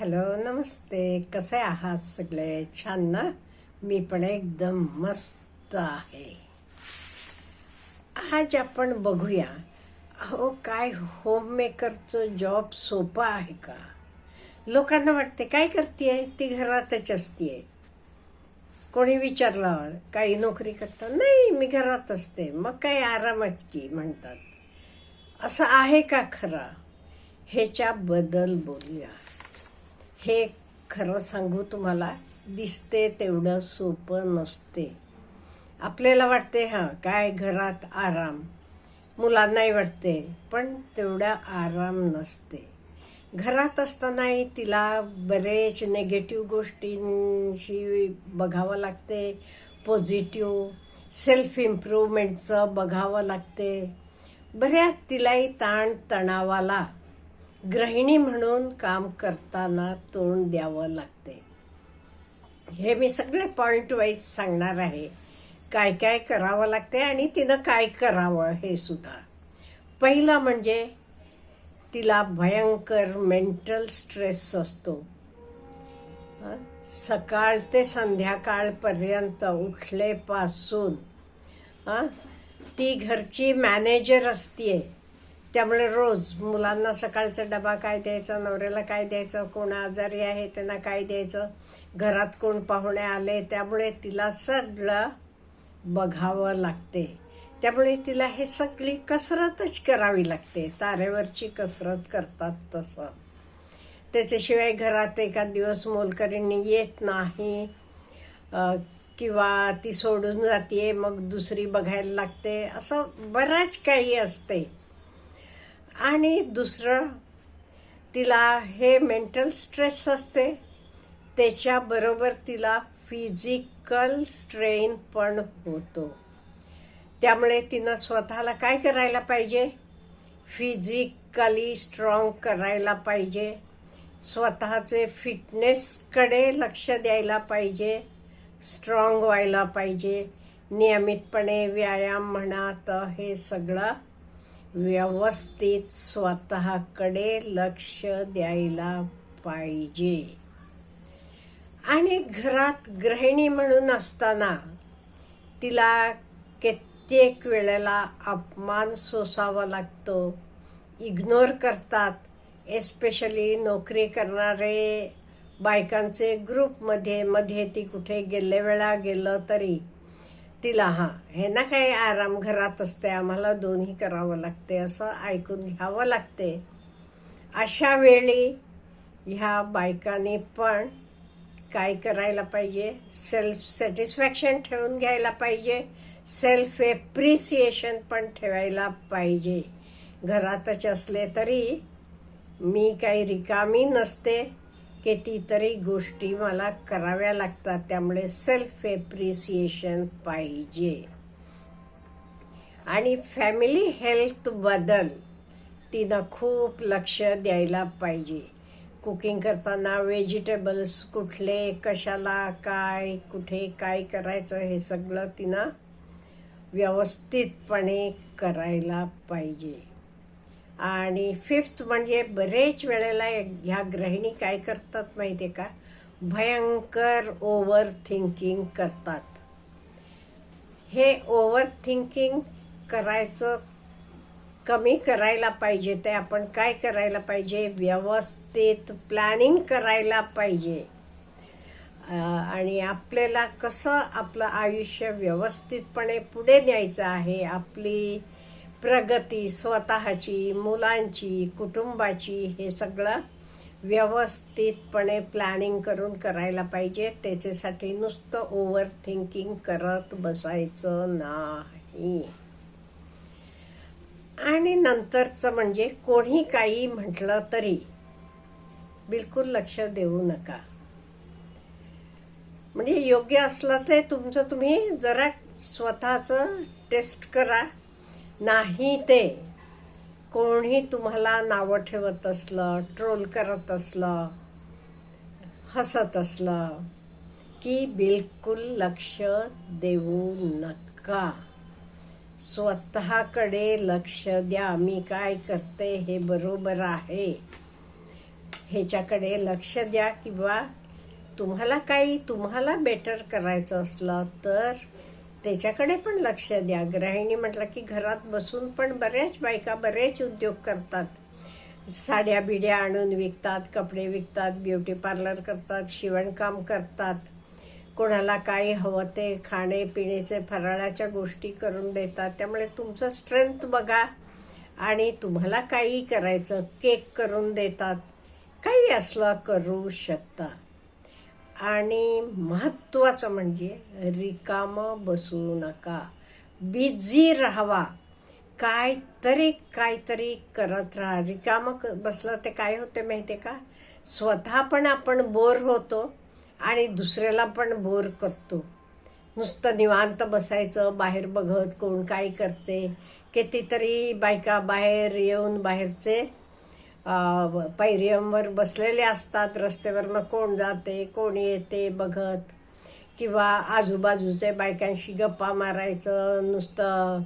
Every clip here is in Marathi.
हॅलो नमस्ते. कसे आहात सगळे? छान ना? मी पण एकदम मस्त आहे. आज आपण बघूया अहो काय होममेकरचं जॉब सोपं आहे का? लोकांना वाटते काय करते ती घरातच असते कोणी विचारलं काही नोकरी करता? नाही मी घरात असते. मग काय आरामात की म्हणतात. असं आहे का खरं? ह्याच्याबद्दल बोलूया. हे खरं सांगू तुम्हाला दिसते तेवढं सोपं नसते. आपल्याला वाटते हां काय घरात आराम. मुलांनाही वाटते पण तेवढा आराम नसते. घरात असतानाही तिला बरेच नेगेटिव्ह गोष्टींशी बघावं लागते. पॉझिटिव्ह सेल्फ इम्प्रूव्हमेंटचं बघावं लागते. बऱ्याच तिलाही ताण तणावाला गृहिणी म्हणून काम करताना तोंड द्यावं लागते. हे मी सगळे पॉईंट वाईज सांगणार आहे. काय काय करावं लागते आणि तिनं काय करावं हे सुद्धा. पहिलं म्हणजे तिला भयंकर मेंटल स्ट्रेस असतो. सकाळ ते संध्याकाळपर्यंत उठलेपासून ती घरची मॅनेजर असते त्यामुळे रोज मुलांना सकाळचा डबा काय द्यायचा नवऱ्याला काय द्यायचं कोण आजारी आहे त्यांना काय द्यायचं घरात कोण पाहुणे आले त्यामुळे तिला सगळं बघावं लागते. त्यामुळे तिला हे सगळी कसरतच करावी लागते. तारेवरची कसरत करतात तसं. त्याच्याशिवाय घरात एखाद दिवस मोलकरीणी येत नाही किंवा ती सोडून जाते मग दुसरी बघायला लागते. असं बऱ्याच काही असते. आणि दुसरं तिला हे मेंटल स्ट्रेस असते. त्याच्याबरोबर तिला फिजिकल स्ट्रेन पण होतो. त्यामुळे तिनं स्वतःला काय करायला पाहिजे? फिजिकली स्ट्रॉंग करायला पाहिजे. स्वतःचे फिटनेसकडे लक्ष द्यायला पाहिजे. स्ट्रॉंग व्हायला पाहिजे. नियमितपणे व्यायाम म्हणा तर हे सगळं व्यवस्थित स्वतःकडे लक्ष द्यायला पाहिजे. आणि घरात गृहिणी म्हणून असताना तिला कित्येक वेळेला अपमान सोसावा लागतो. इग्नोर करतात एस्पेशली नोकरी करणारे बायकांचे ग्रुपमध्ये मध्ये ती कुठे गेले वेळा गेलं तरी. तिला हां. हे ना काही आराम घरात असते आम्हाला दोन्ही करावं लागते असं ऐकून घ्यावं लागते. अशा वेळी ह्या बायकांनी पण काय करायला पाहिजे? सेल्फ सॅटिस्फॅक्शन ठेवून घ्यायला पाहिजे. सेल्फ एप्रिसिएशन पण ठेवायला पाहिजे. घरातच असले तरी मी काही रिकामी नसते. कितीतरी गोष्टी मला कराव्या लागतात त्यामुळे सेल्फ एप्रिसिएशन पाहिजे. आणि फॅमिली हेल्थ बदल तिनं खूप लक्ष द्यायला पाहिजे. कुकिंग करताना व्हेजिटेबल्स कुठले कशाला काय कुठे काय करायचं हे सगळं तिनं व्यवस्थितपणे करायला पाहिजे. आणि फिफ्थ म्हणजे बरेच वेळेला ह्या गृहिणी काय करतात माहिती आहे का? भयंकर ओव्हर थिंकिंग करतात. हे ओव्हर थिंकिंग करायचं कमी करायला पाहिजे ते आपण काय करायला पाहिजे? व्यवस्थित प्लॅनिंग करायला पाहिजे. आणि आपल्याला कसं आपलं आयुष्य व्यवस्थितपणे पुढे न्यायचं आहे? आपली प्रगती स्वतःची मुलांची कुटुंबाची हे सगळं व्यवस्थितपणे प्लॅनिंग करून करायला पाहिजे. त्याच्यासाठी नुसतं ओव्हर थिंकिंग करत बसायचं नाही. आणि नंतरचं म्हणजे कोणी काही म्हटलं तरी बिलकुल लक्ष देऊ नका. म्हणजे योग्य असलं ते तुमचं तुम्ही जरा स्वतःचं टेस्ट करा. नाही ते कोणी तुम्हाला नावं ठेवत असलं ट्रोल करत असलं हसत असलं की बिलकुल लक्ष देऊ नका. स्वतःकडे लक्ष द्या. मी काय करते हे बरोबर आहे. ह्याच्याकडे लक्ष द्या किंवा तुम्हाला काही तुम्हाला बेटर करायचं असलं तर त्याच्याकडे पण लक्ष द्या. गृहिणी म्हटलं की घरात बसून पण बऱ्याच बायका बरेच उद्योग करतात. साड्या बिड्या आणून विकतात कपडे विकतात ब्युटी पार्लर करतात शिवणकाम करतात. कोणाला काय हवं ते खाणे पिण्याचे फराळाच्या गोष्टी करून देतात. त्यामुळे तुमचं स्ट्रेंथ बघा आणि तुम्हाला काही करायचं केक करून देतात. काही असलं करू शकता. आणि महत्त्वाचं म्हणजे रिकामं बसू नका. बिझी राहावा. काहीतरी काहीतरी करत राहा. रिकामं क- बसलं ते काय होते माहिती आहे का? स्वतः पण आपण बोर होतो आणि दुसऱ्याला पण बोर करतो. नुसतं निवांत बसायचं बाहेर बघत कोण काय करते कितीतरी बायका बाहेर येऊन बाहेरचे पायऱ्यांवर बसलेले असतात रस्त्यावरनं कोण जाते कोण येते बघत. किंवा आजूबाजूचे बायकांशी गप्पा मारायचं नुसतं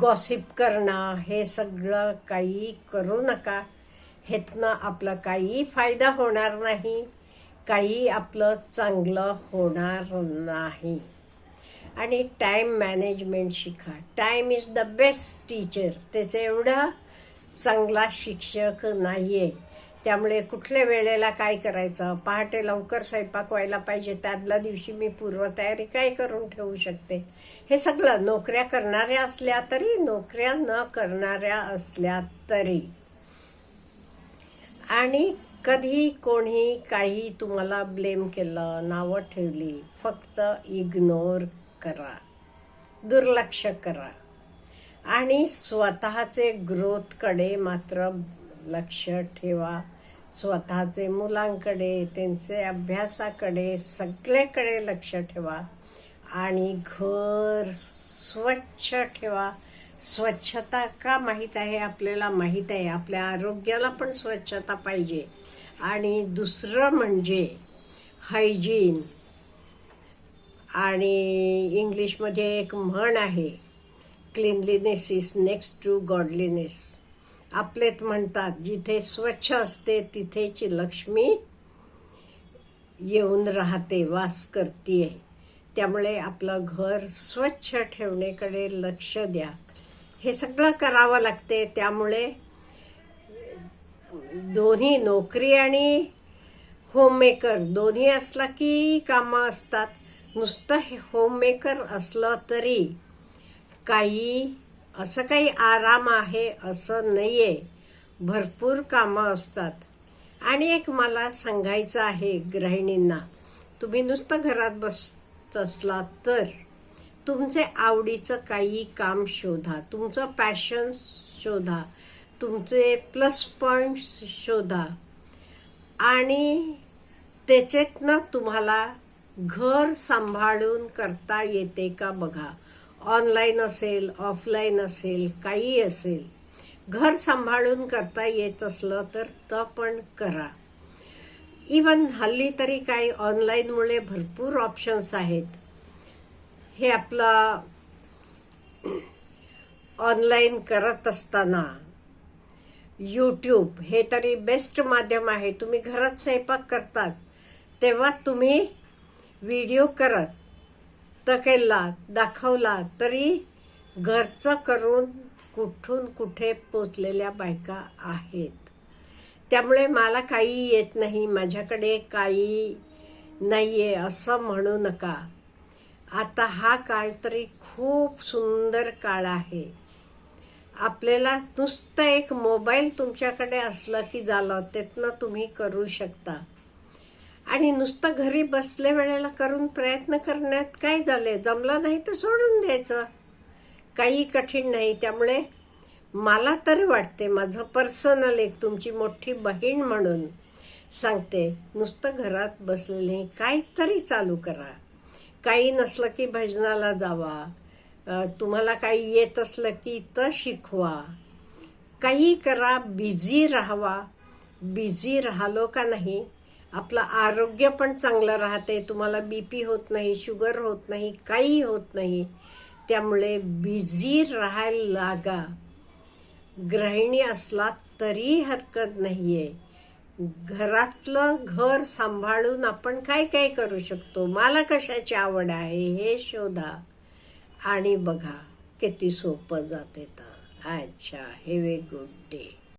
गॉसिप करणं हे सगळं काही करू नका. हेतनं आपला काही फायदा होणार नाही. काही आपलं चांगलं होणार नाही. आणि टाईम मॅनेजमेंट शिका. Time is the best teacher त्याचं एवढं चांगला शिक्षक नाही आहे त्यामुळे कुठल्या वेळेला काय करायचं? पहाटे लवकर स्वयंपाक व्हायला पाहिजे. त्यातल्या दिवशी मी पूर्वतयारी काय करून ठेवू शकते? हे सगळं नोकऱ्या करणाऱ्या असल्या तरी नोकऱ्या न करणाऱ्या असल्या तरी. आणि कधी कोणी काही तुम्हाला ब्लेम केलं नावं ठेवली फक्त इग्नोर करा. दुर्लक्ष करा. आणि स्वतःचे ग्रोथकडे मात्र लक्ष ठेवा. स्वतःचे मुलांकडे त्यांचे अभ्यासाकडे सगळ्याकडे लक्ष ठेवा. आणि घर स्वच्छ ठेवा. स्वच्छता का माहीत आहे? आपल्याला माहीत आहे. आपल्या आरोग्याला पण स्वच्छता पाहिजे. आणि दुसरं म्हणजे हायजीन आणि इंग्लिशमध्ये एक म्हण आहे cleanliness is next to godliness आपलेत म्हणतात जिथे स्वच्छ असते तिथेची लक्ष्मी येऊन राहते वास करते त्यामुळे आपलं घर स्वच्छ ठेवण्याकडे लक्ष द्या. हे सगळं करावं लागते. त्यामुळे दोन्ही नोकरी आणि होममेकर दोन्ही असला की कामं असतात. नुसतं हे होममेकर असलं तरी काही असं काही आराम आहे असं नाही आहे भरपूर कामं असतात. आणि एक मला सांगायचं आहे गृहिणींना तुम्ही नुसतं घरात बसत असलात तर तुमचे आवडीचं काही काम शोधा तुमचं पॅशन शोधा तुमचे प्लस पॉईंट्स शोधा. आणि त्याच्यातनं तुम्हाला घर सांभाळून करता येते का बघा? ऑनलाईन असेल ऑफलाईन असेल काही असेल घर सांभाळून करता येत असलं तर त पण करा. इवन हल्ली तरी काही ऑनलाईनमुळे भरपूर ऑप्शन्स आहेत. हे आपलं ऑनलाईन करत असताना यूट्यूब हे तरी बेस्ट माध्यम आहे. तुम्ही घरात स्वयंपाक करतात तेव्हा तुम्ही व्हिडिओ करत केला दाखवला तरी घरचं करून कुठून कुठे पोचलेल्या बायका आहेत. त्यामुळे मला काही येत नाही माझ्याकडे काही नाही आहे असं म्हणू नका. आता हा काळ तरी खूप सुंदर काळ आहे. आपल्याला नुसतं एक मोबाईल तुमच्याकडे असलं की झालं त्यातनं तुम्ही करू शकता. आणि नुसतं घरी बसले वेळेला करून प्रयत्न करण्यात काय झाले जमलं नाही तर सोडून द्यायचं. काही कठीण नाही. त्यामुळे मला तरी वाटते माझं पर्सनल एक तुमची मोठी बहीण म्हणून सांगते नुसतं घरात बसलेले काहीतरी चालू करा. काही नसलं की भजनाला जावा. तुम्हाला काही येत असलं की तर शिकवा. काही करा बिझी राहावा. बिझी राहिलो का नाही? आपलं आरोग्य पण चांगलं राहते तुम्हाला बी पी होत नाही शुगर होत नाही काही होत नाही. त्यामुळे बिझी राहायला लागा. गृहिणी असला तरी हरकत नाही आहे घरातलं घर सांभाळून आपण काय काय करू शकतो? मला कशाची आवड आहे हे शोधा. आणि बघा किती सोपं जाते तर. अच्छा हे वे गुड डे